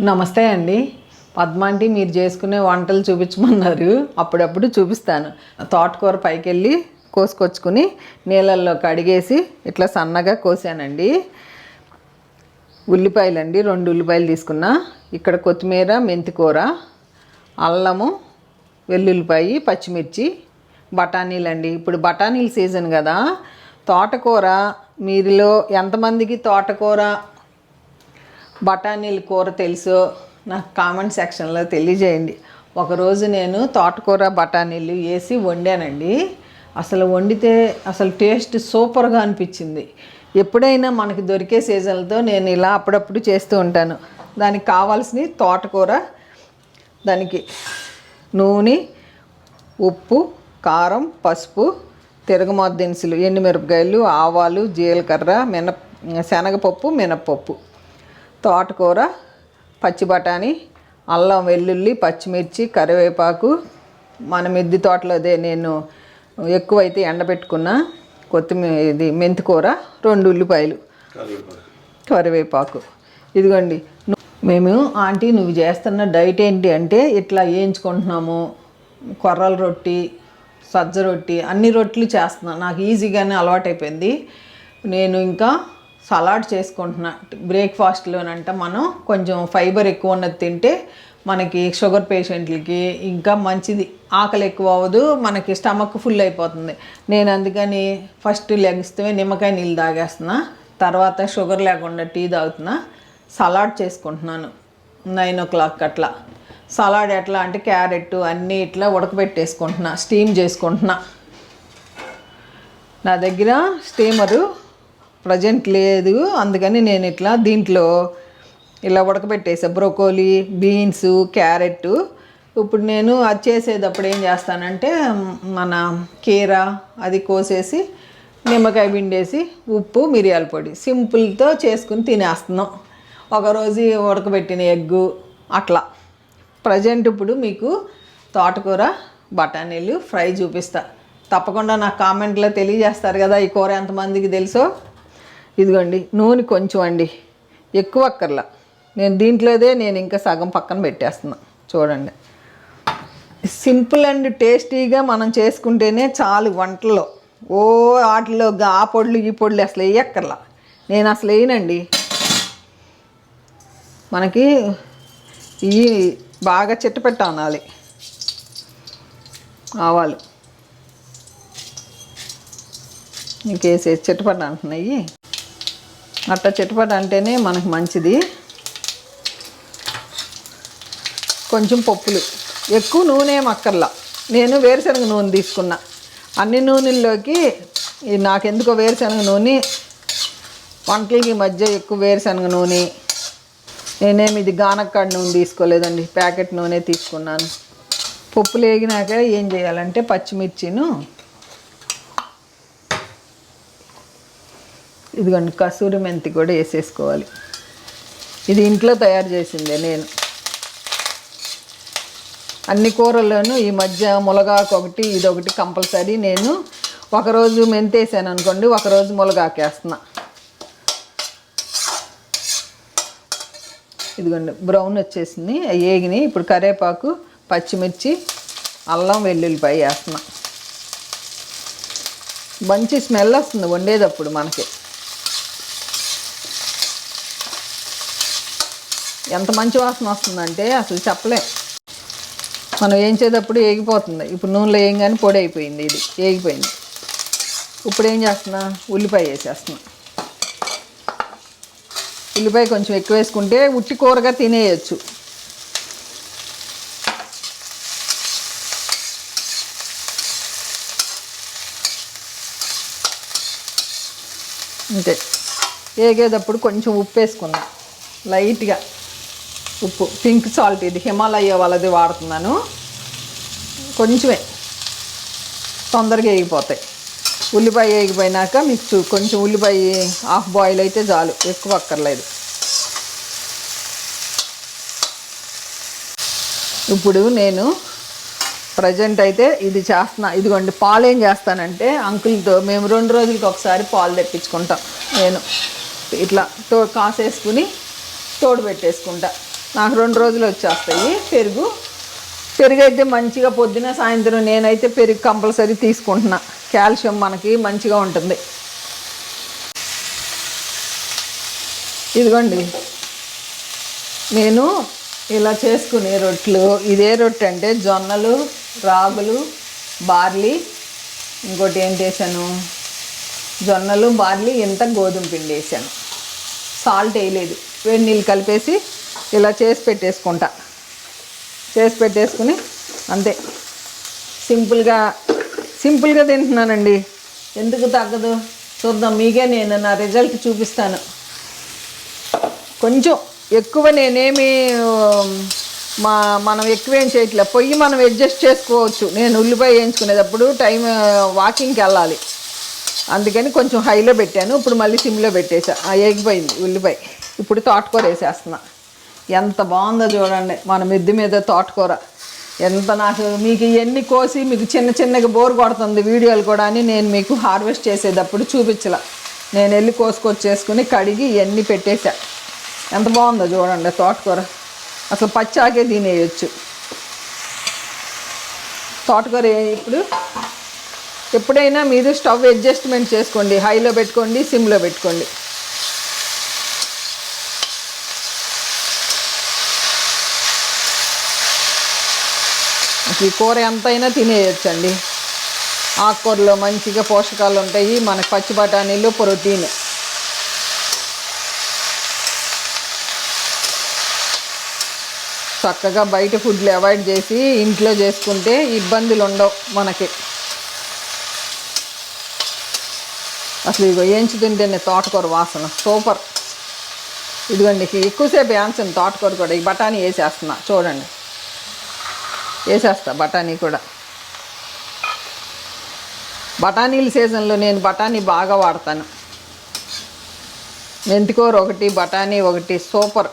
నమస్తే అండి. పద్మాంటి మీరు చేసుకునే వంటలు చూపించమన్నారు. అప్పుడప్పుడు చూపిస్తాను. తోటకూర పైకి వెళ్ళి కోసుకొచ్చుకుని నీళ్ళల్లో కడిగేసి ఇట్లా సన్నగా కోసానండి. ఉల్లిపాయలండి రెండు ఉల్లిపాయలు తీసుకున్నా. ఇక్కడ కొత్తిమీర మెంతికూర అల్లము వెల్లుల్లిపాయి పచ్చిమిర్చి బఠానీలు అండి ఇప్పుడు బఠానీల సీజన్ కదా. తోటకూర మీరులో ఎంతమందికి తోటకూర బఠానీల కూర తెలుసు నాకు కామెంట్ సెక్షన్లో తెలియజేయండి. ఒకరోజు నేను తోటకూర బఠానీలు వేసి వండానండి. అసలు వండితే అసలు టేస్ట్ సూపర్గా అనిపించింది. ఎప్పుడైనా మనకి దొరికే సీజన్లతో నేను ఇలా అప్పుడప్పుడు చేస్తూ ఉంటాను. దానికి కావాల్సిన తోటకూర దానికి నూనె ఉప్పు కారం పసుపు తిరగమాత దినుసులు ఎండుమిరపకాయలు ఆవాలు జీలకర్ర మినప్ శనగపప్పు మినప్పప్పు. తోటకూర పచ్చి బఠానీ అల్లం వెల్లుల్లి పచ్చిమిర్చి కరివేపాకు. మన మిద్ది తోటలో అదే నేను ఎక్కువైతే ఎండబెట్టుకున్న కొత్తిమీర ఇది మెంతికూర రెండు ఉల్లిపాయలు. కరివేపాకు. ఇదిగోండి మేము ఆంటీ నువ్వు చేస్తున్న డైట్ ఏంటి అంటే ఇట్లా వేయించుకుంటున్నాము. కొర్రల రొట్టి సజ్జ రొట్టి అన్ని రొట్టెలు చేస్తున్నాను. నాకు ఈజీగానే అలవాటైపోయింది. నేను ఇంకా సలాడ్ చేసుకుంటున్నా. బ్రేక్ఫాస్ట్లోనంట మనం కొంచెం ఫైబర్ ఎక్కువ ఉన్నది తింటే మనకి షుగర్ పేషెంట్లకి ఇంకా మంచిది. ఆకలి ఎక్కువ అవ్వదు మనకి స్టమక్ ఫుల్ అయిపోతుంది. నేను అందుకని ఫస్ట్ లెగిస్తే నిమ్మకాయ నీళ్ళు తాగేస్తున్నా. తర్వాత షుగర్ లేకుండా టీ తాగుతున్నా. సలాడ్ చేసుకుంటున్నాను నైన్ ఓ క్లాక్ అట్లా. సలాడ్ ఎట్లా అంటే క్యారెట్ అన్నీ ఇట్లా ఉడకబెట్టేసుకుంటున్నా స్టీమ్ చేసుకుంటున్నా. నా దగ్గర స్టీమరు ప్రజెంట్ లేదు. అందుకని నేను ఇట్లా దీంట్లో ఇలా ఉడకబెట్టేసా. బ్రోకోలీ బీన్స్ క్యారెట్ ఇప్పుడు నేను అది చేసేటప్పుడు ఏం చేస్తానంటే మన కీర అది కోసేసి నిమ్మకాయ పిండేసి ఉప్పు మిరియాల పొడి. సింపుల్తో చేసుకుని తినేస్తున్నాం. ఒకరోజు ఉడకబెట్టిన ఎగ్గు అట్లా. ప్రజెంట్ ఇప్పుడు మీకు తోటకూర బఠానీలు ఫ్రై చూపిస్తా. తప్పకుండా నాకు కామెంట్లో తెలియజేస్తారు కదా ఈ కూర ఎంతమందికి తెలుసో. ఇదిగోండి నూనె కొంచెం అండి. ఎక్కువ అక్కర్లా. నేను దీంట్లోదే నేను ఇంకా సగం పక్కన పెట్టేస్తున్నా. చూడండి. సింపుల్ అండ్ టేస్టీగా మనం చేసుకుంటేనే చాలు వంటల్లో ఓ వాటిలో గా- ఆ పొడులు ఈ పొడులు అసలు వేయక్కర్లా. నేను అసలు వేయనండి. మనకి ఇవి బాగా చిట్టపెట్ట అనాలి. ఆవాలు. ఇంకేసేసి చిట్టపట్ట అంటున్నాయి. అట్లా చిటపట అంటేనే మనకు మంచిది. కొంచెం పప్పులు. ఎక్కువ నూనె మక్కర్లా నేను వేరుశనగ నూనె తీసుకున్నా. అన్ని నూనెల్లోకి ఈ నాకెందుకో వేరుశనగ నూనె. వంటలకి మధ్య ఎక్కువ వేరుశనగ నూనె. నేనేమి ఇది గానక్కాడ నూనె తీసుకోలేదండి. ప్యాకెట్ నూనె తీసుకున్నాను. పప్పులు వేగినాక ఏం చేయాలంటే పచ్చిమిర్చిను ఇదిగోండి కసూరి మెంతి కూడా వేసేసుకోవాలి. ఇది ఇంట్లో తయారు చేసిందే నేను. అన్ని కూరల్లోనూ ఈ మధ్య ములగాకు ఒకటి ఇదొకటి కంపల్సరీ. నేను ఒకరోజు మెంతేసాను అనుకోండి ఒకరోజు ములగాకేస్తున్నా ఇదిగోండి బ్రౌన్ వచ్చేసింది ఏగిని ఇప్పుడు కరివేపాకు పచ్చిమిర్చి అల్లం వెల్లుల్లిపాయ వేస్తున్నా. మంచి స్మెల్ వస్తుంది వండేటప్పుడు మనకి. ఎంత మంచి వాసన వస్తుందంటే అసలు చెప్పలేం. మనం వేయించేటప్పుడు ఏగిపోతుంది. ఇప్పుడు నూనెలో వేయంగానే పొడి అయిపోయింది ఇది. ఏగిపోయింది. ఇప్పుడు ఏం చేస్తున్నా? ఉల్లిపాయ వేసేస్తున్నా. ఉల్లిపాయ కొంచెం ఎక్కువ వేసుకుంటే ఉట్టి కూరగా తినేయచ్చు. అంతే వేగేటప్పుడు కొంచెం ఉప్పు వేసుకుందాం. లైట్గా. ఉప్పు పింక్ సాల్ట్ ఇది. హిమాలయ వాళ్ళది వాడుతున్నాను. కొంచెమే. తొందరగా వేగిపోతాయి. ఉల్లిపాయ వేగిపోయినాక మీకు కొంచెం ఉల్లిపాయ హాఫ్ బాయిల్ అయితే చాలు. ఎక్కువ అక్కర్లేదు. ఇప్పుడు నేను ప్రజెంట్ అయితే ఇది చేస్తున్నా. ఇదిగోండి పాలు ఏం చేస్తానంటే అంకుల్తో మేము రెండు రోజులకి ఒకసారి పాలు తెప్పించుకుంటాం. నేను ఇట్లా తో కాసేసుకుని తోడు పెట్టేసుకుంటా. నాకు రెండు రోజులు వచ్చేస్తాయి. పెరుగు. పెరుగు అయితే మంచిగా పొద్దున సాయంత్రం నేనైతే పెరుగు కంపల్సరీ తీసుకుంటున్నా. కాల్షియం మనకి మంచిగా ఉంటుంది. ఇదిగోండి. నేను ఇలా చేసుకునే రొట్టెలు. ఇదే రొట్టె అంటే జొన్నలు రాగులు బార్లీ. ఇంకోటి ఏం చేశాను? జొన్నలు బార్లీ ఇంత గోధుమ పిండి వేసాను సాల్ట్ వేయలేదు. వేడి నీళ్ళు కలిపేసి ఇలా చేసి పెట్టేసుకుంటా. చేసి పెట్టేసుకుని అంతే. సింపుల్గా సింపుల్గా తింటున్నానండి. ఎందుకు తగ్గదు? చూద్దాం మీకే నేను నా రిజల్ట్ చూపిస్తాను. కొంచెం ఎక్కువ నేనేమి మా మనం ఎక్కువ ఏం చేయట్లే. పొయ్యి మనం అడ్జస్ట్ చేసుకోవచ్చు. నేను ఉల్లిపాయ వేయించుకునేటప్పుడు టైం వాకింగ్కి వెళ్ళాలి. అందుకని కొంచెం హైలో పెట్టాను. ఇప్పుడు మళ్ళీ సిమ్లో పెట్టేసా. ఆ ఏగిపోయింది ఉల్లిపాయ. ఇప్పుడు తోటకూర వేసేస్తున్నా. ఎంత బాగుందో చూడండి. మన మిద్ది మీద తోటకూర. ఎంత నాకు మీకు ఇవన్నీ కోసి మీకు చిన్న చిన్నగా బోర్ కొడుతుంది వీడియోలు కూడా అని నేను మీకు హార్వెస్ట్ చేసేటప్పుడు చూపించలా. నేను వెళ్ళి కోసుకొచ్చేసుకుని కడిగి ఇవన్నీ పెట్టేశా. ఎంత బాగుందో చూడండి తోటకూర. అసలు పచ్చాకే తినేయచ్చు. తోటకూర ఇప్పుడు? ఎప్పుడైనా మీరు స్టవ్ అడ్జస్ట్మెంట్ చేసుకోండి. హైలో పెట్టుకోండి సిమ్లో పెట్టుకోండి. ఈ కూర ఎంతైనా తినేయచ్చండి. ఆకుకూరలో మంచిగా పోషకాలు ఉంటాయి. మనకి పచ్చి బఠానీలు ప్రోటీన్. చక్కగా బయట ఫుడ్లు అవాయిడ్ చేసి ఇంట్లో చేసుకుంటే ఇబ్బందులు ఉండవు మనకి. అసలు ఇదిగో ఏంచి తింటేనే తోటకూర వాసన. సూపర్. ఇదిగోండి ఎక్కువసేపు వేయించను తోటకూర కూడా. ఈ బఠానీ వేసేస్తున్నా. చూడండి. వేసేస్తా బఠానీ కూడా. బఠానీల సీజన్లో నేను బఠానీ బాగా వాడతాను. మెంతికూర ఒకటి బఠానీ ఒకటి సూపర్.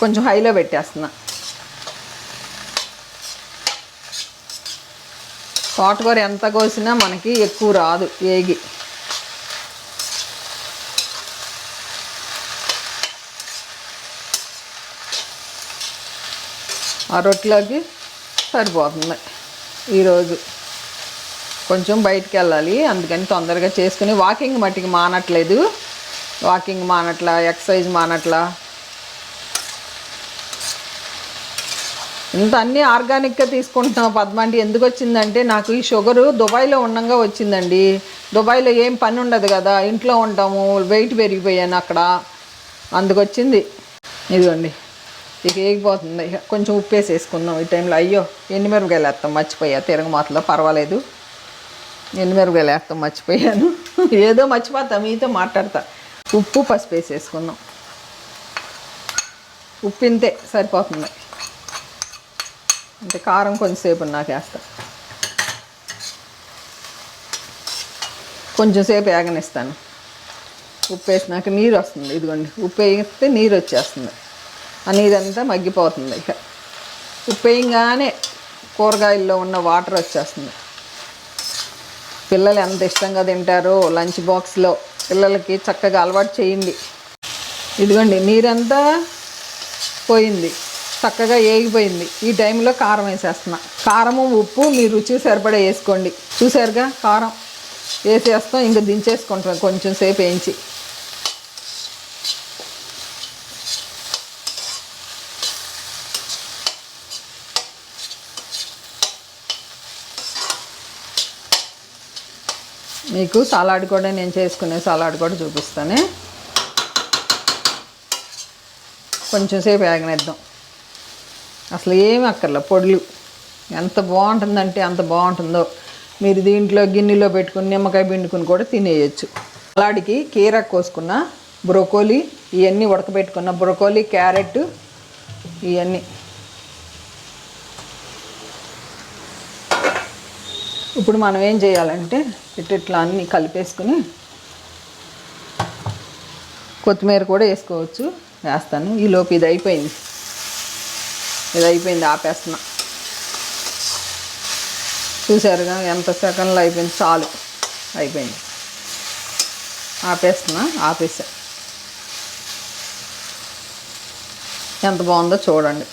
కొంచెం హైలో పెట్టేస్తున్నా. తోటకూర ఎంత కోసినా మనకి ఎక్కువ రాదు ఏగి ఆ రొట్టెలోకి సరిపోతుంది ఈరోజు కొంచెం బయటికి వెళ్ళాలి అందుకని తొందరగా చేసుకుని వాకింగ్ మట్టికి మానట్లేదు. Walking మానట్లా exercise మానట్లా. ఇంత అన్నీ ఆర్గానిక్గా తీసుకుంటున్నాం పద్మ ఎందుకు వచ్చిందంటే నాకు ఈ షుగరు దుబాయ్లో ఉండంగా వచ్చిందండి. దుబాయ్లో ఏం పని ఉండదు కదా ఇంట్లో ఉంటాము వెయిట్ పెరిగిపోయాను అక్కడ. అందుకొచ్చింది. ఇదిగోండి. ఇక ఏగిపోతుంది ఇక కొంచెం ఉప్పు వేసేసుకుందాం ఈ టైంలో. అయ్యో ఎండుమిరపకాయలు వేస్తాం? మర్చిపోయా. తిరగమాతలో పర్వాలేదు. ఎండుమిరపకాయలు వేస్తాం? మర్చిపోయాను. ఏదో మర్చిపోతా మీతో మాట్లాడతా. ఉప్పు పసుపు వేసేసుకుందాం. ఉప్పు ఇంతే సరిపోతుంది. అంటే కారం కొంచెంసేపు నాకు వేస్తా. కొంచెం సేపు వేగనిస్తాను. ఉప్పు వేసినాక నీరు వస్తుంది. ఇదిగోండి. ఉప్పు వేస్తే నీరు వచ్చేస్తుంది. ఆ నీరంతా మగ్గిపోతుంది ఇక. ఉప్పు వేయంగానే కూరగాయల్లో ఉన్న వాటర్ వచ్చేస్తుంది. పిల్లలు ఎంత ఇష్టంగా తింటారో లంచ్ బాక్స్లో పిల్లలకి చక్కగా అలవాటు చేయండి. ఇదిగోండి నీరంతా పోయింది. చక్కగా ఏగిపోయింది. ఈ టైంలో కారం వేసేస్తున్నా. కారము ఉప్పు మీ రుచి సరిపడా వేసుకోండి. చూసారుగా కారం. వేసేస్తాం ఇంకా దించేసుకుంటాం. కొంచెం సేపు వేయించి. మీకు సలాడ్ కూడా నేను చేసుకునే సలాడ్ కూడా చూపిస్తాను. కొంచెం సేపు వేగనిద్దాం అసలు ఏమి అక్కర్లే పొడులు. ఎంత బాగుంటుందంటే అంత బాగుంటుందో. మీరు దీంట్లో గిన్నెలో పెట్టుకుని నిమ్మకాయ పిండుకుని కూడా తినేయచ్చు. సలాడ్కి కీరా కోసుకున్న బ్రొకోలీ ఇవన్నీ ఉడకబెట్టుకున్న బ్రొకోలీ క్యారెట్ ఇవన్నీ ఇప్పుడు మనం ఏం చేయాలంటే ఇట్లా అన్నీ కలిపేసుకుని కొత్తిమీర కూడా వేసుకోవచ్చు. వేస్తాను. ఈలోపు ఇది అయిపోయింది. ఇది అయిపోయింది. ఆపేస్తున్నా. చూసారుగా ఎంత సెకండ్లో అయిపోయింది? చాలు. అయిపోయింది. ఆపేస్తున్నా. ఆపేసా. ఎంత బాగుందో చూడండి.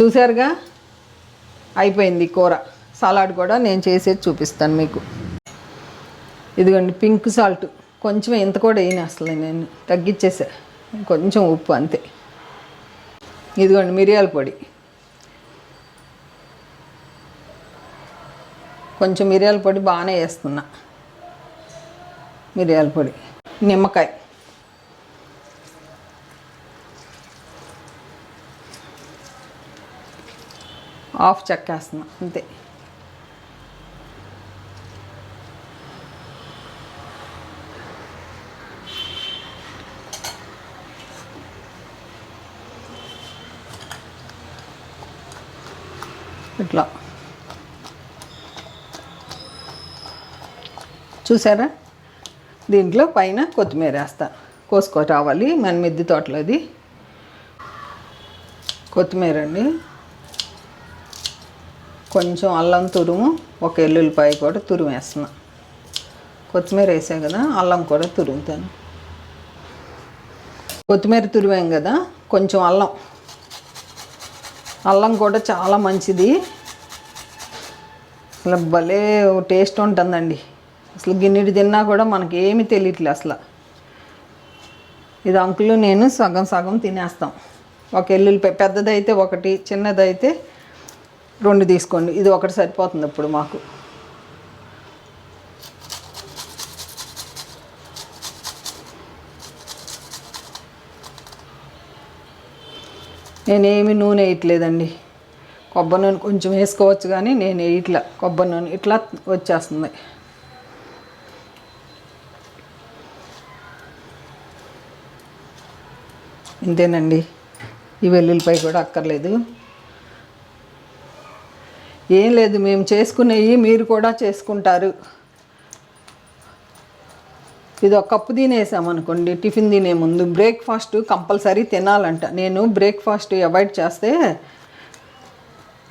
చూసారుగా? అయిపోయింది కూర. సలాడ్ కూడా నేను చేసేది చూపిస్తాను మీకు. ఇదిగోండి పింక్ సాల్ట్. కొంచెం ఇంత కూడా వేయను అసలు నేను. తగ్గించేసా కొంచెం ఉప్పు అంతే. ఇదిగోండి మిరియాల పొడి. కొంచెం మిరియాల పొడి బాగానే వేస్తున్నా. మిరియాల పొడి. నిమ్మకాయ. ఆఫ్ చెక్కేస్తున్నా అంతే. ఇట్లా. చూసారా? దీంట్లో పైన కొత్తిమీర వేస్తా. కోసుకో రావాలి మన మిద్ది తోటలోది కొత్తిమీర అండి కొంచెం అల్లం తురుము ఒక ఎల్లుల్లిపాయ కూడా తురిమేస్తున్నా కొత్తిమీర వేసా కదా అల్లం కూడా తురుముతాను. కొత్తిమీర తురివాం కదా కొంచెం అల్లం. అల్లం కూడా చాలా మంచిది. అసలు భలే టేస్ట్ ఉంటుందండి. అసలు గిన్నెడు తిన్నా కూడా మనకి ఏమి తెలియట్లే అసలు. ఇది అంకులు నేను సగం సగం తినేస్తాం. ఒక ఎల్లుల్లిపాయ పెద్దదైతే ఒకటి చిన్నదైతే రెండు తీసుకోండి. ఇది ఒకటి సరిపోతుంది ఇప్పుడు మాకు. నేనేమి నూనె వేయట్లేదండి. కొబ్బరి నూనె కొంచెం వేసుకోవచ్చు కానీ నేను ఇట్లా కొబ్బరి నూనె ఇట్లా వచ్చేస్తుంది. ఇంతేనండి. ఈ వెల్లుల్లిపాయ కూడా అక్కర్లేదు. ఏం లేదు మేము చేసుకునేవి మీరు కూడా చేసుకుంటారు. ఇది ఒక కప్పు తినేసామనుకోండి టిఫిన్ తినే ముందు బ్రేక్ఫాస్ట్ కంపల్సరీ తినాలంట. నేను బ్రేక్ఫాస్ట్ అవాయిడ్ చేస్తే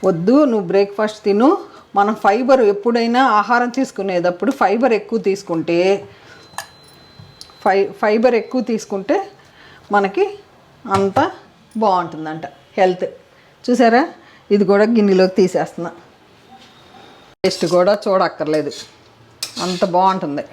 వద్దు నువ్వు బ్రేక్ఫాస్ట్ తిను. మనం ఫైబర్ ఎప్పుడైనా ఆహారం తీసుకునేటప్పుడు ఫైబర్ ఎక్కువ తీసుకుంటే ఫై ఫైబర్ ఎక్కువ తీసుకుంటే మనకి అంత బాగుంటుందంట హెల్త్. చూసారా? ఇది కూడా గిన్నెలోకి తీసేస్తున్నా. టేస్ట్ కూడా చూడక్కర్లేదు. అంత బాగుంటుంది.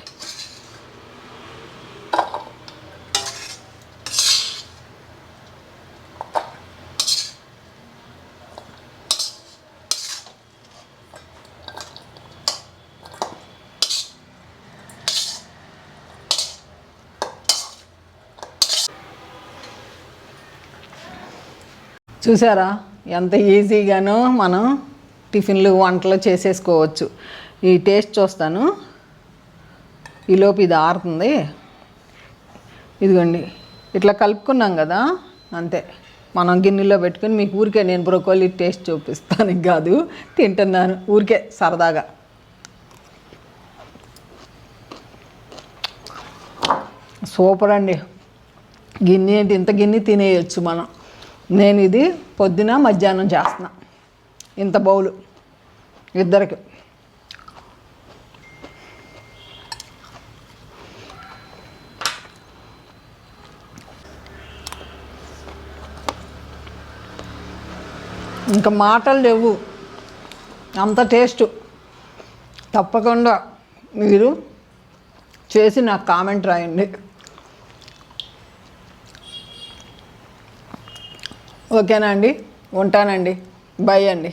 చూసారా? ఎంత ఈజీగానో మనం టిఫిన్లు వంటలు చేసేసుకోవచ్చు. ఈ టేస్ట్ చూస్తాను. ఈలోపు ఇది ఆరుతుంది. ఇదిగోండి. ఇట్లా కలుపుకున్నాం కదా అంతే. మనం గిన్నెలో పెట్టుకుని మీకు ఊరికే నేను బ్రోకోలీ టేస్ట్ చూపిస్తాను కాదు. తింటున్నాను. ఊరికే సరదాగా. సూపర్ అండి. గిన్నె ఏంటి ఇంత గిన్నె తినేయచ్చు మనం. నేను ఇది పొద్దున మధ్యాహ్నం చేస్తున్నా. ఇంత బౌలు. ఇద్దరికి. ఇంకా మాటలు లేవు. అంత టేస్ట్. తప్పకుండా మీరు చేసి నాకు కామెంట్ రాయండి. ఓకేనా అండి? ఉంటానండి. బై అండి.